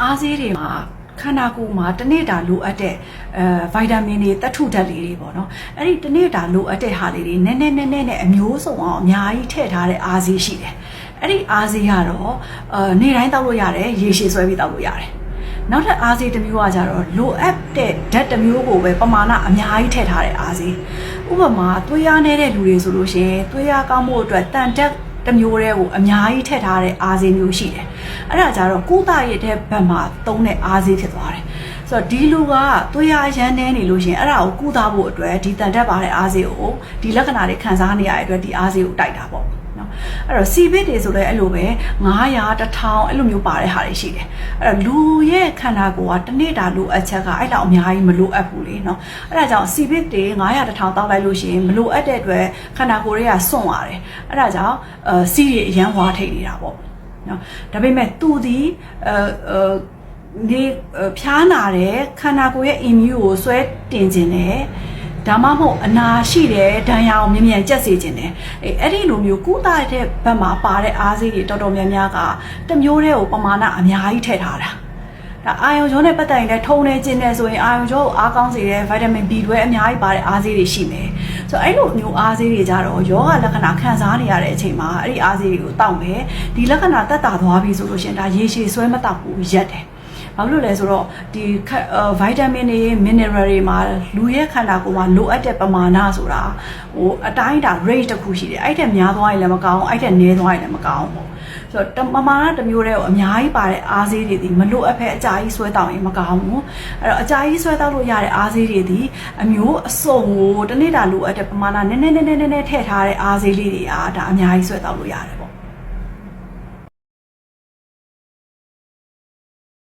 အားဆေးတွေမှာခန္ဓာကိုယ်မှာတစ်နေ့တာလိုအပ်တဲ့အဲဗိုက်တာမင်တွေတက်ထုဓာတ်လေးတွေပေါ့နော်အဲ့ဒီတစ်နေ့တာလိုအပ်တဲ့ဟာလေးတွေနည်းနည်းနည်းနည်းနဲ့အမျိုးစုံအောင်အများကြီးထည့်ထားတဲ့အားဆေးရှိတယ်အဲ့ဒီအားဆေးကတော့အဲနေ့တိုင်းတောက်လို့ရတယ်ရေရှည်ဆွဲပြီးတောက်လို့ရတယ်နောက်ထပ်အားဆေးတစ်မျိုးကကြတော့လိုအပ်တဲ့ဓာတ်တစ်မျိုးကိုပဲပမာဏအများကြီးထည့်ထားတဲ့အားဆေးဥပမာသွေးအားနေတဲ့လူတွေဆိုလို့ရှိရင်သွေးအားကောင်းဖို့အတွက်တန်တက် တစ်မျိုးတည်းကိုအများကြီးထည့်ထားတဲ့အားဆေးမျိုးရှိတယ်။အဲ့ဒါကြတော့ကုသရတဲ့ဘက်မှာသုံးတဲ့အားဆေးဖြစ်သွားတယ်။ဆိုတော့ဒီလူကသွေးအားရမ်းနေနေလို့ရှရင်အဲ့ဒါကိုကုသဖို့အတွက်ဒီတန်တက်ပါတဲ့အားဆေးကိုဒီလက္ခဏာတွေခံစားနေရတဲ့အတွက်ဒီအားဆေးကိုတိုက်တာပေါ့။ နော်အဲ့တော့စီဘစ်တွေဆိုလည်းအဲ့လိုပဲ900 1000အဲ့လိုမျိုးပါတဲ့ဟာတွေရှိတယ်အဲ့တော့လူရဲ့ခန္ဓာကိုယ်ကတစ်နေ့တာလိုအပ်ချက်ကအဲ့လောက်အများကြီးမလိုအပ်ဘူးလေနော်အဲ့ဒါကြောင့်စီဘစ်တွေ900 1000တောက်လိုက်လို့ရှိရင်မလိုအပ်တဲ့အတွက်ခန္ဓာကိုယ်တွေကစွန့်သွားတယ်အဲ့ဒါကြောင့်အဲစီးတွေအရန်ဝါထိတ်နေတာပေါ့နော်ဒါပေမဲ့သူဒီအဲအဲနေဖျားနာတဲ့ခန္ဓာကိုယ်ရဲ့ immune ကိုဆွဲတင်ခြင်းနဲ့ ဒါမှမဟုတ်အနာရှိတဲ့ဒဏ်ရာကိုမြင်မြန်ကျက်စေခြင်းတယ်အဲအဲ့ဒီလိုမျိုးကုသတဲ့ဘက်မှာပါတဲ့အားစေးတွေတော်တော်များများကတစ်မျိုးတည်းကိုပမာဏအများကြီးထည့်ထားတာဒါအာယုံကြောနဲ့ပတ်သက်ရင်လည်းထုံနေခြင်းနဲ့ဆိုရင်အာယုံကြောကိုအားကောင်းစေတဲ့ဗီတာမင် B12 အများကြီးပါတဲ့အားစေးတွေရှိမယ်ဆိုတော့အဲ့လိုမျိုးအားစေးတွေကြတော့ယောဂလက္ခဏာခံစားနေရတဲ့အချိန်မှာအဲ့ဒီအားစေးတွေကိုတောက်မယ်ဒီလက္ခဏာတက်တာသွားပြီဆိုလို့ရှိရင်ဒါရေရှည်ဆွဲမတောက်ဘူးရက်တယ် ဘာလို့လဲဆိုတော့ဒီဗိုက်တာမင်တွေ mineral တွေမှာလူရဲ့ခန္ဓာကိုယ်မှာလိုအပ်တဲ့ပမာဏဆိုတာဟိုအတိုင်းတာ rate တစ်ခုရှိတယ်အဲ့ထက်များသွားရင်လည်းမကောင်းအဲ့ထက်နည်းသွားရင်လည်းမကောင်းဘူးဆိုတော့ပမာဏတစ်မျိုးတည်းကိုအများကြီးပါတဲ့အားဆေးတွေဒီမလိုအပ်ဖက်အကြာကြီးဆွဲတောင်းရင်မကောင်းဘူးအဲ့တော့အကြာကြီးဆွဲတောက်လို့ရတဲ့အားဆေးတွေဒီအမျိုးအစုံကိုတစ်နေ့တာလိုအပ်တဲ့ပမာဏနည်းနည်းနည်းနည်းနည်းထည့်ထားတဲ့အားဆေးလေးတွေကဒါအများကြီးဆွဲတောက်လို့ရတယ်